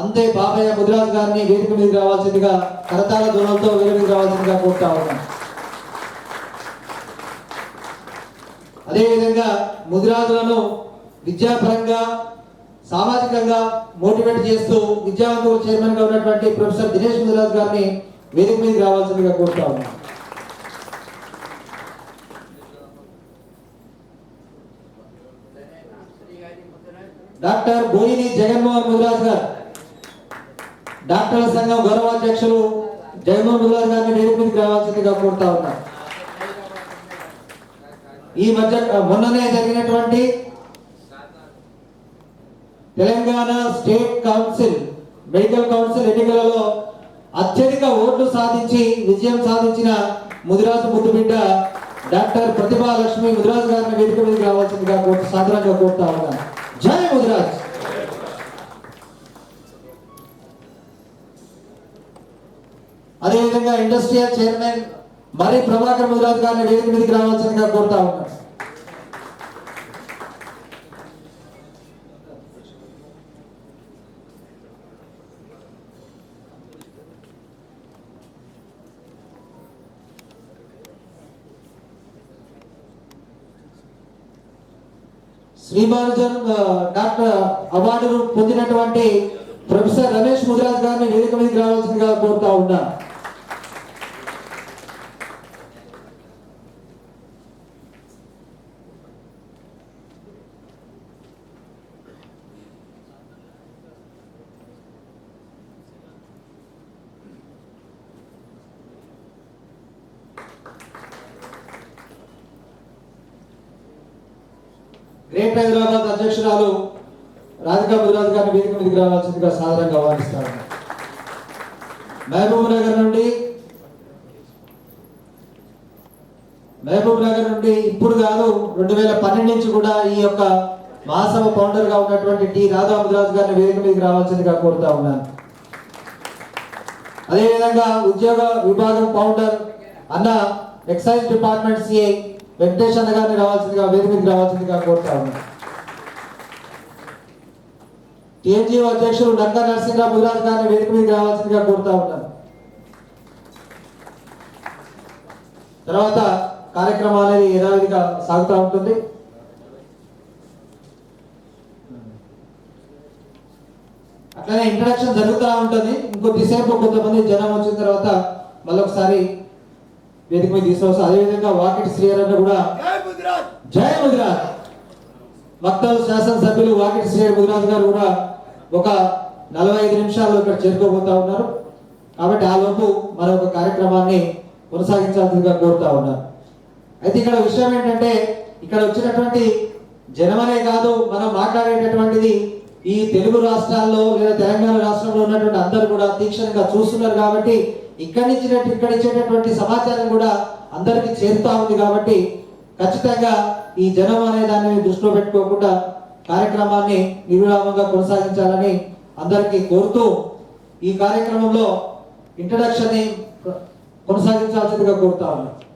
అంతే బాబయ్య ముదిరాజ్ గారిని వేదిక మీదకి రావాల్సిందిగా కరతాల ధ్వనులతో వేదిక మీదకి రావాల్సిందిగా కోరుతా ఉన్నాను. అదేవిధంగా ముదిరాజులను విద్యాపరంగా సామాజికంగా మోటివేట్ చేస్తూ విద్యావంతుల చైర్మన్గా ఉన్నటువంటి ప్రొఫెసర్ దినేష్ ముదిరాజ్ గారిని వేదిక మీదకి రావాల్సిందిగా కోరుతా ఉన్నాను. డాక్టర్ బోయిని జగన్మోహన్ ముదిరాజ్ గారు. డాక్టర్ల సంఘం గౌరవాధ్యక్షులు జగన్మోహన్ గారు గారిని వేదిక మీదకి రావాల్సిందిగా కోరుతా ఉన్నా. ఈ మధ్య మొన్ననే జరిగినటువంటి Telangana state council medical council ఎన్నికలలో అత్యధిక ఓట్లు సాధించి విజయం సాధించిన ముదిరాజు ముద్దుబిడ్డ డాక్టర్ ప్రతిభా లక్ష్మి ముదిరాజు గారిని వేదిక మీదకి రావాల్సిందిగా కోర్టు సాధారణంగా కోరుతా ఉన్నాను జై ముదిరాజ్! అదేవిధంగా ఇండస్ట్రియల్ చైర్మన్ మరి ప్రభాకర్ ముదిరాజ్ గారిని వేదిక మీదకి రావాల్సిందిగా కోరుతా ఉన్నాడు శ్రీమానుజన్ డాక్టర్ అవార్డు పొందినటువంటి ప్రొఫెసర్ రమేష్ ముదిరాజ్ గారిని వేదిక మీదకి రావాల్సిందిగా కోరుతా ఉన్నా. గ్రేట్ హైదరాబాద్ అధ్యక్షురాలు రాధికా ముదిరాజ్ గారిని వేదిక మీదకి రావాల్సిందిగా సాధారణంగా ఆహ్వానిస్తారు మహబూబ్ నగర్ నుండి మహబూబ్ నగర్ నుండి ఇప్పుడు కాదు రెండు వేల పన్నెండు నుంచి కూడా ఈ యొక్క మహాసభ ఫౌండర్గా ఉన్నటువంటి టి రాధా ముదిరాజ్ గారిని వేదిక మీదకి రావాల్సిందిగా కోరుతా ఉన్నాను. అదేవిధంగా ఉద్యోగ విభాగం ఫౌండర్ అన్న ఎక్సైజ్ డిపార్ట్మెంట్ సిఐ వెంకటేష్ అన్న గారిని రావాల్సిందిగా వేదిక రావాల్సిందిగా కోరుతా ఉన్నాను. టీఎంజీఓ అధ్యక్షులు డంకా నరసింహరావు ముదిరాజ్ గారిని వేదిక మీదకి రావాల్సిందిగా కోరుతా ఉన్నాను. తర్వాత కార్యక్రమం అనేది యథావిధిగా సాగుతూ ఉంటుంది. అట్లనే ఇంట్రడక్షన్ జరుగుతూ ఉంటుంది. ఇంకొద్దిసేపు కొంతమంది జనం వచ్చిన తర్వాత మళ్ళొకసారి వేదిక మీద తీసుకొస్తాం అదేవిధంగా వాకిటి శ్రీహరణ కూడా జై ముదిరాజ్ మక్తల్ శాసనసభ్యులు వాకిటి శ్రీ ముదిరాజ్ గారు కూడా ఒక నలభై ఐదు నిమిషాల్లో ఇక్కడ చేరుకోబోతా ఉన్నారు. కాబట్టి ఆ లోపు మరొక కార్యక్రమాన్ని కొనసాగించాల్సిందిగా కోరుతా ఉన్నారు అయితే ఇక్కడ విషయం ఏంటంటే ఇక్కడ వచ్చినటువంటి జనమనే కాదు మనం మాట్లాడేటటువంటిది ఈ తెలుగు రాష్ట్రాల్లో లేదా తెలంగాణ రాష్ట్రంలో ఉన్నటువంటి అందరూ కూడా తీక్షణంగా చూస్తున్నారు కాబట్టి ఇక్కడి నుంచి ఇక్కడ ఇచ్చేటటువంటి సమాచారం కూడా అందరికీ చేరుతా ఉంది కాబట్టి ఖచ్చితంగా ఈ జనం అనే దాన్ని దృష్టిలో పెట్టుకోకుండా కార్యక్రమాన్ని నిరురామంగా కొనసాగించాలని అందరికీ కోరుతూ ఈ కార్యక్రమంలో ఇంట్రడక్షన్ కొనసాగించాల్సిందిగా కోరుతా ఉన్నాను